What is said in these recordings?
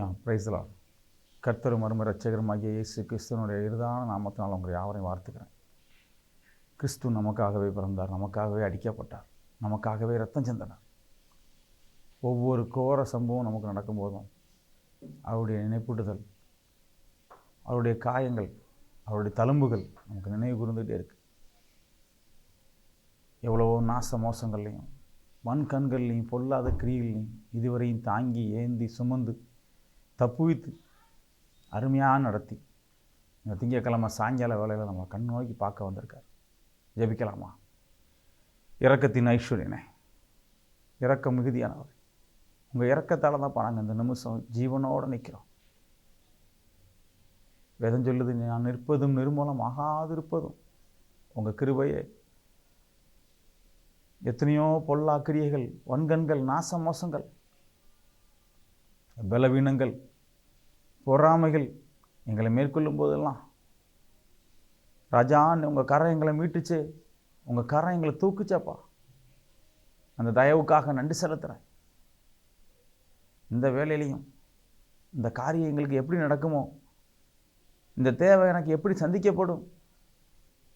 அலையிலுயா பிரைஸ்லா கர்த்தர் மரும ரட்சகரமாகிய இயேசு கிறிஸ்துவனுடைய இருதான நாமத்தினால் உங்களை யாவரையும் வார்த்துக்கிறேன் கிறிஸ்து நமக்காகவே பிறந்தார் நமக்காகவே அடிக்கப்பட்டார் நமக்காகவே ரத்தம் சிந்தினார். ஒவ்வொரு கோர சம்பவம் நமக்கு நடக்கும்போதும் அவருடைய நினைப்பூட்டுதல் அவருடைய காயங்கள் அவருடைய தழும்புகள் நமக்கு நினைவு கூர்ந்துகிட்டே இருக்குது எவ்வளவோ நாச மோசங்கள்லையும் மண் கண்கள்லையும் பொல்லாத கிரியிலையும் இதுவரையும் தாங்கி ஏந்தி சுமந்து தப்புவித்து அருமையாக நடத்தி. இந்த திங்கக்கிழமை சாயங்கால வேலையில் நம்ம கண் நோக்கி பார்க்க வந்திருக்கார். ஜெபிக்கலாமா? இறக்கத்தின் ஐஸ்வர்யனே இறக்க மிகுதியானவர் உங்கள் இறக்கத்தால் தான் நாங்கள் இந்த நிமிஷம் ஜீவனோடு நிற்கிறோம் வேதம் சொல்லுது நான் நிற்பதும் நிர்மூலம் ஆகாதிருப்பதும் உங்கள் கிருபையே. எத்தனையோ பொல்லா கிரியைகள் வன்கண்கள் நாச மோசங்கள் பலவீனங்கள் பொறாமைகள் எங்களை மேற்கொள்ளும் போதெல்லாம். ராஜான்னு உங்கள் கரை எங்களை மீட்டுச்சு. உங்கள் கரை எங்களை தூக்குச்சாப்பா. அந்த தயவுக்காக நன்றி செலுத்துகிறேன் இந்த வேலையிலையும் இந்த காரியம் எங்களுக்கு எப்படி நடக்குமோ இந்த தேவை எனக்கு எப்படி சந்திக்கப்படும்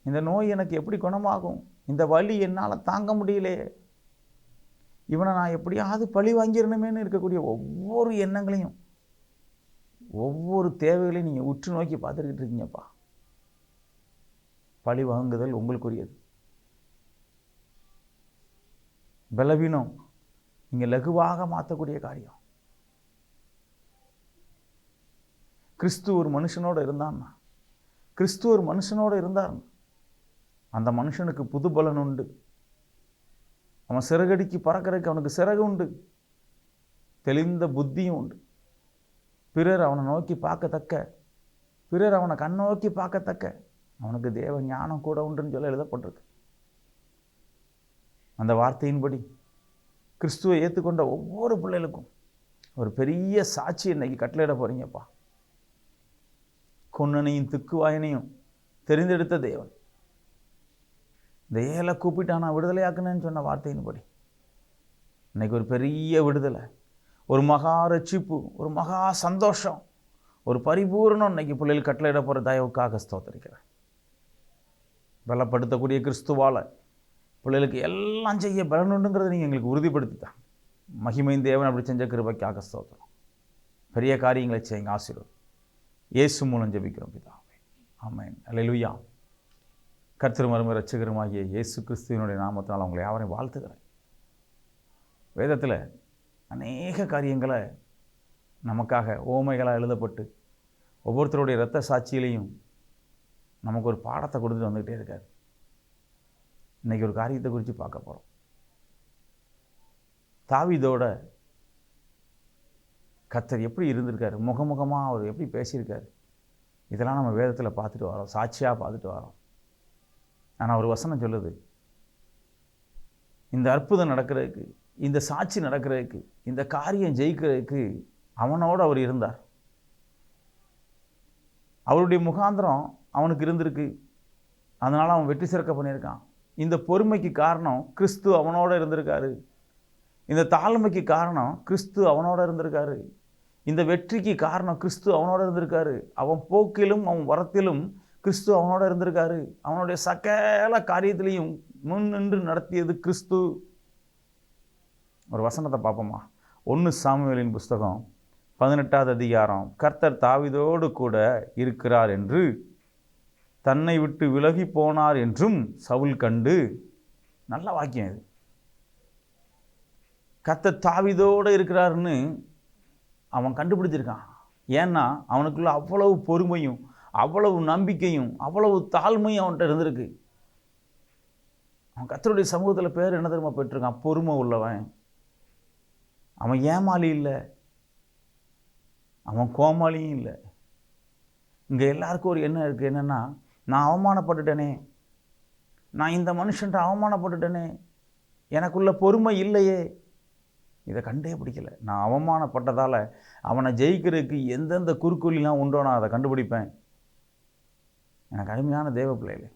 இந்த நோய் எனக்கு எப்படி குணமாகும் இந்த வலி என்னால் தாங்க முடியலையே. இவனை நான் எப்படியாவது பழி வாங்கிடணுமேனு இருக்கக்கூடிய ஒவ்வொரு எண்ணங்களையும் ஒவ்வொரு தேவைகளையும் நீங்கள் உற்று நோக்கி பார்த்துக்கிட்டு இருக்கீங்கப்பா. பழி வாங்குதல் உங்களுக்குரியது. பலவீனம் நீங்கள் லகுவாக மாற்றக்கூடிய காரியம். கிறிஸ்து ஒரு மனுஷனோடு இருந்தான்னா கிறிஸ்து ஒரு மனுஷனோடு இருந்தார்னா அந்த மனுஷனுக்கு புது பலன் உண்டு. அவன் சிறகடிக்கு பறக்கிறதுக்கு அவனுக்கு சிறகு உண்டு. தெளிந்த புத்தியும் உண்டு. பிறர் அவனை நோக்கி பார்க்கத்தக்க பிறர் அவனை கண் நோக்கி பார்க்கத்தக்க அவனுக்கு தேவ ஞானம் கூட உண்டுன்னு சொல்ல எழுதப்பட்டிருக்கு. அந்த வார்த்தையின்படி கிறிஸ்துவை ஏற்றுக்கொண்ட ஒவ்வொரு பிள்ளைகளுக்கும் ஒரு பெரிய சாட்சி இன்னைக்கு கட்டளையிட போகிறீங்கப்பா கொன்னனையும் திக்குவாயனையும் தெரிந்தெடுத்த தேவன். இந்த ஏழை கூப்பிட்டா நான் விடுதலையாக்குனேன்னு சொன்ன வார்த்தையின்படி இன்னைக்கு ஒரு பெரிய விடுதலை. ஒரு மகா ரட்சிப்பு ஒரு மகா சந்தோஷம் ஒரு பரிபூரணம் இன்னைக்கு பிள்ளைகள் கட்டளையிட போகிற தயவுக்காக ஸ்தோத்தரிக்கிறேன். பலப்படுத்தக்கூடிய கிறிஸ்துவால் பிள்ளைகளுக்கு எல்லாம் செய்ய பலனுண்டுங்கிறத நீங்கள் எங்களுக்கு உறுதிப்படுத்தித்தான் மகிமையின் தேவன் அப்படி செஞ்ச கிருபைக்காக ஸ்தோத்திரம். பெரிய காரியங்களை செய்யுங்க ஆசீர்வாதம். இயேசு மூலம் ஜெபிக்கிறோம் பிதாவே ஆமேன். அல்லேலூயா கர்த்தர் மரும ரட்சகருமாகிய இயேசு கிறிஸ்துவனுடைய நாமத்தினால் அவங்களை யாவரையும் வாழ்த்துக்கிறேன் வேதத்தில் அநேக காரியங்களை நமக்காக ஓமைகளாக எழுதப்பட்டு ஒவ்வொருத்தருடைய இரத்த சாட்சியிலையும் நமக்கு ஒரு பாடத்தை கொடுத்துட்டு வந்துக்கிட்டே இருக்கார். இன்றைக்கி ஒரு காரியத்தை குறித்து பார்க்க போகிறோம் தாவிதோட கத்தர் எப்படி இருந்திருக்காரு? முகமுகமாக அவர் எப்படி பேசியிருக்காரு? இதெல்லாம் நம்ம வேதத்தில் பார்த்துட்டு வரோம். சாட்சியாக பார்த்துட்டு வரோம். ஆனால் ஒரு வசனம் சொல்லுது. இந்த அற்புதம் நடக்கிறதுக்கு இந்த சாட்சி நடக்கிறதுக்கு இந்த காரியம் ஜெயிக்கிறதுக்கு அவனோடு அவர் இருந்தார். அவருடைய முகாந்திரம் அவனுக்கு இருந்திருக்கு. அதனால் அவன் வெற்றி சிறக்க பண்ணியிருக்கான். இந்த பொறுமைக்கு காரணம் கிறிஸ்து அவனோட இருந்திருக்காரு. இந்த தாழ்மைக்கு காரணம் கிறிஸ்து அவனோட இருந்திருக்காரு. இந்த வெற்றிக்கு காரணம் கிறிஸ்து அவனோட இருந்திருக்காரு. அவன் போக்கிலும் அவன் வரத்திலும் கிறிஸ்து அவனோட இருந்திருக்காரு. அவனுடைய சகல காரியத்திலையும் முன் நின்று நடத்தியது கிறிஸ்து. ஒரு வசனத்தை பார்ப்போமா? ஒன்று சாமுவேலின் புஸ்தகம் பதினெட்டாவது அதிகாரம் கர்த்தர் தாவிதோடு கூட இருக்கிறார் என்று தன்னை விட்டு விலகி போனார் என்றும் சவுல் கண்டு. நல்ல வாக்கியம் இது. கர்த்தர் தாவிதோடு இருக்கிறாருன்னு அவன் கண்டுபிடிச்சிருக்கான். ஏன்னா அவனுக்குள்ள அவ்வளவு பொறுமையும் அவ்வளவு நம்பிக்கையும் அவ்வளவு தாழ்மையும் அவன்கிட்ட இருந்திருக்கு. அவன் கத்தருடைய சமூகத்தில் பேர் என்ன தெரியுமா பெற்றிருக்கான்? பொறுமை உள்ளவன். அவன் ஏமாளி இல்லை. அவன் கோமாளியும் இல்லை. இங்கே எல்லாருக்கும் ஒரு எண்ணம் இருக்குது என்னென்னா நான் அவமானப்பட்டுட்டேனே. நான் இந்த மனுஷன்ட்ட அவமானப்பட்டுட்டேனே. எனக்குள்ள பொறுமை இல்லையே. இதை கண்டே பிடிக்கல. நான் அவமானப்பட்டதால் அவனை ஜெயிக்கிறதுக்கு எந்தெந்த குறுக்கொலிலாம் உண்டோ நான் அதை கண்டுபிடிப்பேன். எனக்கு அருமையான தேவ பிள்ளைகளே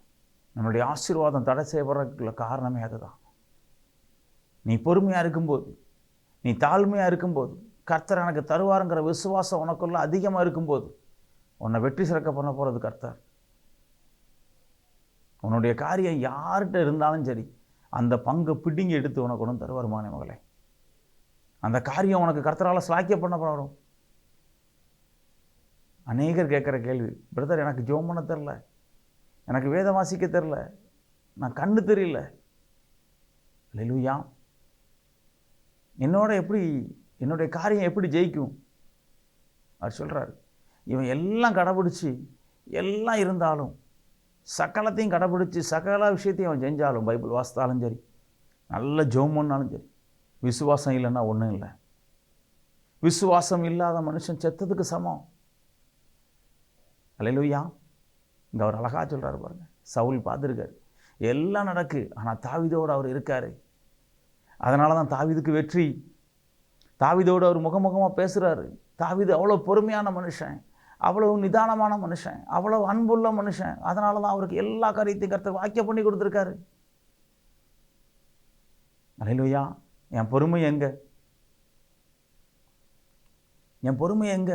நம்மளுடைய ஆசீர்வாதம் தடை செய்யப்படுறதுக்குள்ள காரணமே அதுதான். நீ பொறுமையாக இருக்கும்போது நீ தாழ்மையாக இருக்கும்போது கர்த்தர் எனக்கு தருவாருங்கிற விசுவாசம் உனக்குள்ள அதிகமாக இருக்கும்போது உன்னை வெற்றி சிறக்க பண்ண போகிறது கர்த்தர். உன்னுடைய காரியம் யார்கிட்ட இருந்தாலும் சரி அந்த பங்கை பிடிங்கி எடுத்து உனக்கு ஒன்றும் தருவாருமானே மகளே. அந்த காரியம் உனக்கு கர்த்தரால் ஸ்லாக்கிய பண்ண போகிறோம் அநேகர் கேட்குற கேள்வி பிரதர் எனக்கு ஜோம் பண்ண தெரில. எனக்கு வேதம் வாசிக்க தெரில. நான் கண்ணு தெரியல. லெலுயா என்னோட எப்படி என்னுடைய காரியம் எப்படி ஜெயிக்கும்? அவர் சொல்கிறார் இவன் எல்லாம் கடைபிடிச்சி எல்லாம் இருந்தாலும் சகலத்தையும் கடைபிடிச்சி சகல விஷயத்தையும் அவன் செஞ்சாலும் பைபிள் வாசித்தாலும் சரி நல்ல ஜோம் பண்ணாலும் சரி விசுவாசம் இல்லைன்னா ஒன்றும் இல்லை. விசுவாசம் இல்லாத மனுஷன் செத்ததுக்கு சமம். அலையிலுயா இங்கே அவர் அழகாக சொல்கிறாரு பாருங்கள் சவுல் பார்த்துருக்காரு. எல்லாம் நடக்கு ஆனால் தாவிதோடு அவர் இருக்கார். அதனால தான் தாவிதுக்கு வெற்றி. தாவிதோடு அவர் முகமுகமாக பேசுகிறாரு தாவிது அவ்வளோ பொறுமையான மனுஷன் அவ்வளோ நிதானமான மனுஷன் அவ்வளோ அன்புள்ள மனுஷன். அதனால தான் அவருக்கு எல்லா காரியத்தையும் கருத்து வாக்கியம் பண்ணி கொடுத்துருக்காரு. அலையிலுயா என் பொறுமை எங்க? என் பொறுமை எங்க?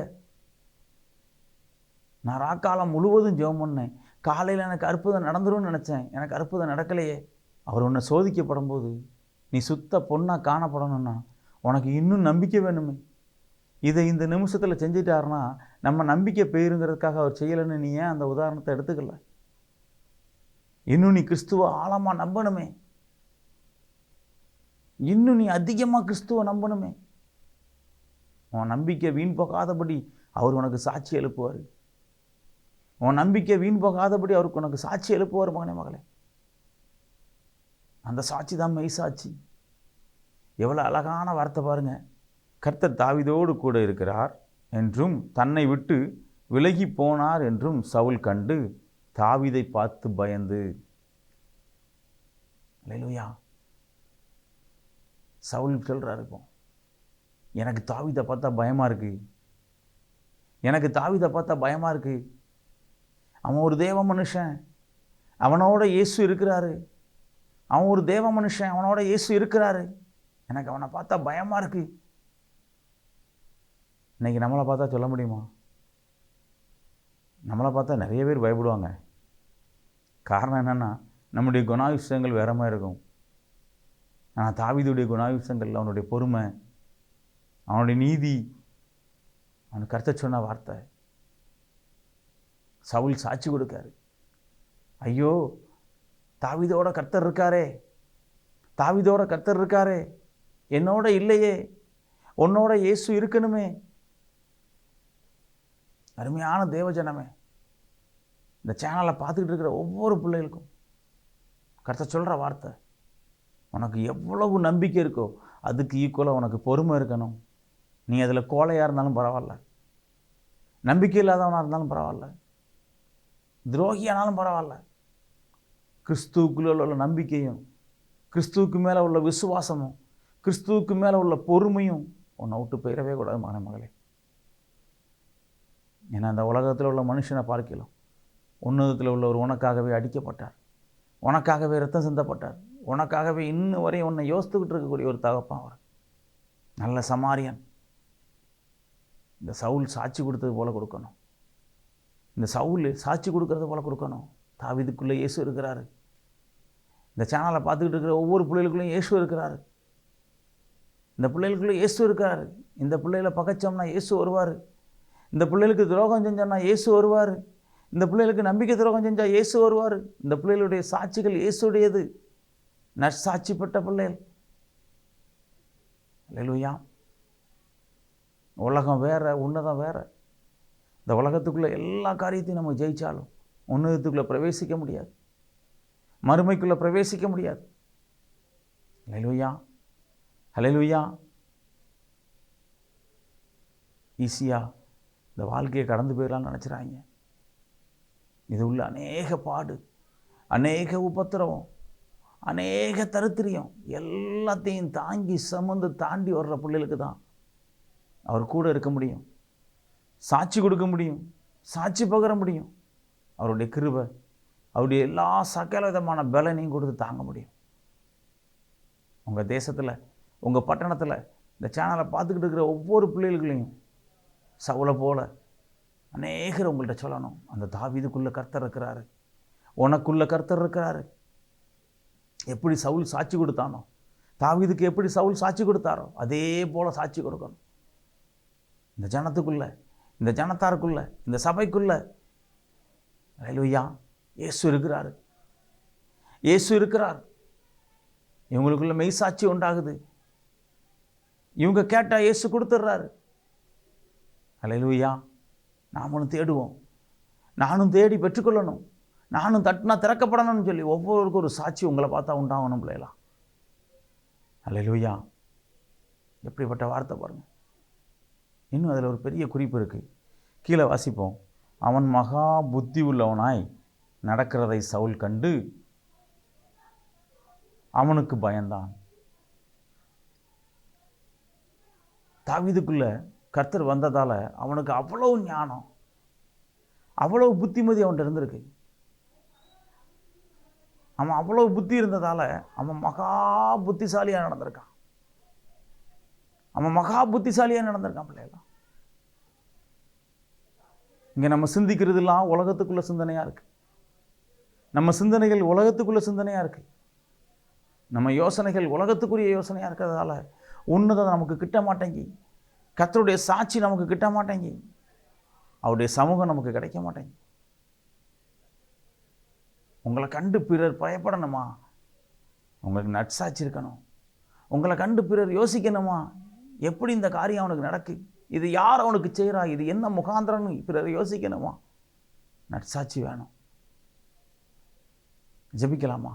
நான் ராக்காலம் முழுவதும் ஜெபம் பண்ணேன். காலையில் எனக்கு அற்புதம் நடந்துரும்னு நினச்சேன். எனக்கு அற்புதம் நடக்கலையே. அவர் உன்னை சோதிக்கப்படும் போது நீ சுத்த பொண்ணாக காணப்படணும்னா உனக்கு இன்னும் நம்பிக்கை வேணுமே. இதை இந்த நிமிஷத்தில் செஞ்சிட்டாருன்னா நம்ம நம்பிக்கை பெயருங்கிறதுக்காக அவர் செய்யலைன்னு நீ ஏன் அந்த உதாரணத்தை எடுத்துக்கல? இன்னும் நீ கிறிஸ்துவ ஆழமாக நம்பணுமே. இன்னும் நீ அதிகமாக கிறிஸ்துவ நம்பணுமே. உன் நம்பிக்கை வீண் போகாதபடி அவர் உனக்கு சாட்சி எழுப்புவார். உன் நம்பிக்கை வீண் போகாதபடி அவருக்கு உனக்கு சாட்சி எழுப்புவார் மகனே மகளே. அந்த சாட்சி தான் மெய் சாட்சி. எவ்வளோ அழகான வார்த்தை பாருங்க. கர்த்தர் தாவிதோடு கூட இருக்கிறார் என்றும் தன்னை விட்டு விலகி போனார் என்றும் சவுல் கண்டு தாவிதை பார்த்து பயந்து. அல்லேலூயா சவுல் சொல்கிறார் இருக்கும் எனக்கு தாவிதை பார்த்தா பயமாக இருக்குது எனக்கு தாவிதை பார்த்தா பயமாக இருக்குது அவன் ஒரு தேவ மனுஷன். அவனோட இயேசு இருக்கிறாரு. அவன் ஒரு தேவ மனுஷன் அவனோட இயேசு இருக்கிறாரு. எனக்கு அவனை பார்த்தா பயமாக இருக்குது இன்னைக்கு நம்மளை பார்த்தா சொல்ல முடியுமா? நம்மளை பார்த்தா நிறைய பேர் பயப்படுவாங்க. காரணம் என்னென்னா நம்முடைய குணாயுஷங்கள் வேற மாதிரி இருக்கும். ஆனால் தாவிதுடைய குணாயுஷங்கள் அவனுடைய பொறுமை அவனுடைய நீதி அவன் கருத்த சொன்ன வார்த்தை. சவுல் சாட்சி கொடுக்காரு. ஐயோ தாவிதோட கர்த்தர் இருக்காரே. தாவிதோட கர்த்தர் இருக்காரே. என்னோட இல்லையே. உன்னோட இயேசு இருக்கணுமே. அருமையான தேவஜனமே இந்த சேனலை பார்த்துக்கிட்டு இருக்கிற ஒவ்வொரு பிள்ளைகளுக்கும் கர்த்தர் சொல்கிற வார்த்தை உனக்கு எவ்வளவு நம்பிக்கை இருக்கோ அதுக்கு ஈக்குவலாக உனக்கு பொறுமை இருக்கணும். நீ அதில் கோலையாக இருந்தாலும் பரவாயில்ல. நம்பிக்கை இல்லாதவனாக இருந்தாலும் பரவாயில்ல. துரோகியானாலும் பரவாயில்ல. கிறிஸ்துவுக்குள்ள உள்ள நம்பிக்கையும் கிறிஸ்துவுக்கு மேலே உள்ள விசுவாசமும் கிறிஸ்துவுக்கு மேலே உள்ள பொறுமையும் உன்னை விட்டு போயிடவே கூடாது மகனே ஏன்னா அந்த உலகத்தில் உள்ள மனுஷனை பார்க்கலாம் உன்னதத்தில் உள்ளவர் உனக்காகவே அடிக்கப்பட்டார் உனக்காகவே ரத்தம் சிந்தப்பட்டார் உனக்காகவே இன்னும் வரையும் உன்னை யோசித்துக்கிட்டு இருக்கக்கூடிய ஒரு தகப்பான் அவர். நல்ல சமாரியன். இந்த சவுல் சாட்சி கொடுத்தது போல் கொடுக்கணும். இந்த சவுல் சாட்சி கொடுக்கறது போல் கொடுக்கணும். தாவிதுக்குள்ளே இயேசு இருக்கிறார். இந்த சேனலை பார்த்துக்கிட்டு இருக்கிற ஒவ்வொரு பிள்ளைகளுக்குள்ளேயும் இயேசு இருக்கிறார். இந்த பிள்ளைகளுக்குள்ளே இயேசு இருக்கார் இந்த பிள்ளைகளை பகைச்சோம்னா இயேசு வருவார். இந்த பிள்ளைகளுக்கு துரோகம் செஞ்சோம்னா இயேசு வருவார். இந்த பிள்ளைகளுக்கு நம்பிக்கை துரோகம் செஞ்சால் இயேசு வருவார். இந்த பிள்ளைகளுடைய சாட்சிகள் இயேசுடையது. நற்சாட்சி பெற்ற பிள்ளைகள். அல்லேலூயா உலகம் வேறு உன்னதம் வேற. இந்த உலகத்துக்குள்ளே எல்லா காரியத்தையும் நம்ம ஜெயித்தாலும் உன்னதத்துக்குள்ளே பிரவேசிக்க முடியாது. மறுமைக்குள்ளே பிரவேசிக்க முடியாது. ஹalleluya ஹalleluya ஈஸியாக இந்த வாழ்க்கையை கடந்து போயிடலாம்னு நினச்சிட்றாங்க இது உள்ள அநேக பாடு அநேக உபத்திரவம் அநேக தருத்திரியம் எல்லாத்தையும் தாங்கி சமந்து தாண்டி வர்ற பிள்ளைகளுக்கு தான் அவர் கூட இருக்க முடியும். சாட்சி கொடுக்க முடியும். சாட்சி பகர முடியும். அவருடைய கிருபை அவருடைய எல்லா சகல விதமான பலனையும் கொடுத்து தாங்க முடியும். உங்கள் தேசத்தில் உங்கள் பட்டணத்தில் இந்த சேனலை பார்த்துக்கிட்டு இருக்கிற ஒவ்வொரு பிள்ளைகளையும் சவுளை போல அநேகர் உங்கள்கிட்ட சொல்லணும். அந்த தாவீதுக்குள்ளே கர்த்தர் இருக்கிறாரு. உனக்குள்ளே கர்த்தர் இருக்கிறாரு. எப்படி சவுல் சாட்சி கொடுத்தானோ தாவீதுக்கு எப்படி சவுல் சாட்சி கொடுத்தாரோ அதே போல் சாட்சி கொடுக்கணும். இந்த ஜனத்துக்குள்ளே இந்த ஜனத்தாருக்குள்ளே இந்த சபைக்குள்ளே அலையா இயேசு இருக்கிறாரு. இயேசு இருக்கிறார். இவங்களுக்குள்ள மெய் சாட்சி உண்டாகுது. இவங்க கேட்டால் இயேசு கொடுத்துட்றாரு அலையிலூயா நாமளும் தேடுவோம். நானும் தேடி பெற்றுக்கொள்ளணும். நானும் தட்டினா திறக்கப்படணும்னு சொல்லி ஒவ்வொருவருக்கும் ஒரு சாட்சி உங்களை பார்த்தா உண்டாகும் பிள்ளைலாம் அலையிலூயா எப்படிப்பட்ட வார்த்தை பாருங்கள் இன்னும் அதில் ஒரு பெரிய குறிப்பு இருக்குது கீழே வாசிப்போம். அவன் மகா புத்தி உள்ளவனாய் நடக்கிறதை சவுல் கண்டு அவனுக்கு பயந்தான். தாவிதுக்குள்ளே கர்த்தர் வந்ததால் அவனுக்கு அவ்வளவு ஞானம் அவ்வளவு புத்திமதி அவன்கிட்ட இருந்திருக்கு. அவன் அவ்வளவு புத்தி இருந்ததால் அவன் மகா புத்திசாலியாக நடந்திருக்கான். அவன் மகா புத்திசாலியாக நடந்திருக்கான் பிள்ளையெல்லாம் இங்கே நம்ம சிந்திக்கிறதுலாம் உலகத்துக்குள்ள சிந்தனையாக இருக்குது நம்ம சிந்தனைகள் உலகத்துக்குள்ள சிந்தனையாக இருக்குது நம்ம யோசனைகள் உலகத்துக்குரிய யோசனையாக இருக்கிறதால உன்னதம் நமக்கு கிட்ட மாட்டேங்கி. கத்தருடைய சாட்சி நமக்கு கிட்ட மாட்டேங்கி. அவருடைய சமூகம் நமக்கு கிடைக்க மாட்டேங்கி. உங்களை கண்டு பிறர் பயப்படணுமா? உங்களுக்கு நட்சாட்சி இருக்கணும். உங்களை கண்டு பிறர் யோசிக்கணுமா? எப்படி இந்த காரியம் அவனுக்கு நடக்கு? இது யார் அவனுக்கு செய்கிறா இது என்ன முகாந்திரம்னு பிறர் யோசிக்கணுமா? நட்சாட்சி வேணும். ஜெபிக்கலாமா?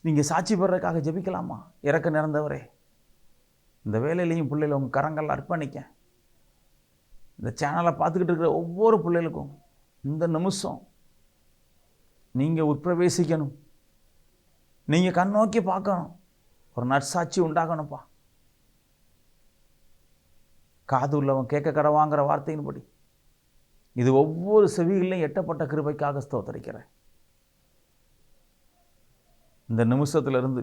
நீங்கள் சாட்சி பெறதுக்காக ஜெபிக்கலாமா? இறக்க நிறந்தவரே இந்த வேலையிலையும் பிள்ளைகளை உங்கள் கரங்கள் அர்ப்பணிக்க. இந்த சேனலை பார்த்துக்கிட்டு இருக்கிற ஒவ்வொரு பிள்ளைகளுக்கும் இந்த நிமிஷம் நீங்கள் உட்பிரவேசிக்கணும். நீங்கள் கண் நோக்கி பார்க்கணும். ஒரு நற்சாட்சி உண்டாகணும்ப்பா. காது உள்ளவன் கேட்க கடவாங்கிற வார்த்தையின்படி. இது ஒவ்வொரு செவிகளிலும் எட்டப்பட்ட கிருபைக்காக ஸ்தோத்தரிக்கிறேன். இந்த நிமிஷத்துலேருந்து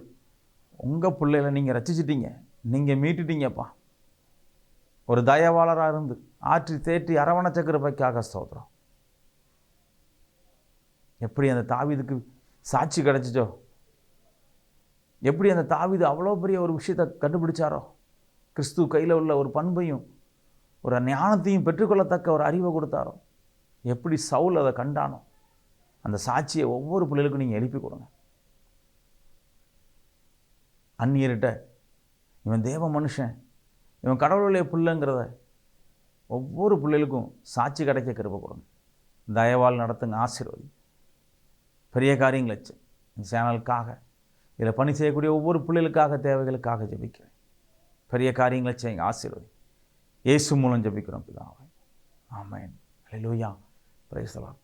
உங்கள் பிள்ளைகளை நீங்கள் ரசிச்சிட்டீங்க நீங்கள் மீட்டுட்டீங்கப்பா. ஒரு தயவாளராக இருந்து ஆற்றி தேற்றி அரவணைச்ச கிருபைக்காக ஸ்தோத்திரம். எப்படி அந்த தாவீதுக்கு சாட்சி கிடச்சிச்சோ? எப்படி அந்த தாவிது அவ்வளோ பெரிய ஒரு விஷயத்தை கண்டுபிடிச்சாரோ? கிறிஸ்து கையில் உள்ள ஒரு பண்பையும் ஒரு ஞானத்தையும் பெற்றுக்கொள்ளத்தக்க ஒரு அறிவை கொடுத்தாரோ? எப்படி சவுல் அதை கண்டானோ? அந்த சாட்சியை ஒவ்வொரு பிள்ளைகளுக்கும் நீங்கள் எழுப்பி கொடுங்க. அந்நியர்கிட்ட இவன் தேவ மனுஷன். இவன் கடவுளுடைய பிள்ளைங்கிறத ஒவ்வொரு பிள்ளைகளுக்கும் சாட்சி கிடைக்க கிருப கொடுங்க. தயவால் நடத்துங்க ஆசீர்வதி. பெரிய காரியங்களை வச்சு இந்த சேனலுக்காக இதில் பணி செய்யக்கூடிய ஒவ்வொரு பிள்ளைகளுக்காக தேவைகளுக்காக ஜெபிக்கிறேன். பெரிய காரியங்களை செய்யுங்க ஆசீர்வதி. இயேசு மூலம் ஜபிக்கிறோம் பிதாவை. ஆமேன். லூயா பிரைஸ்லாம்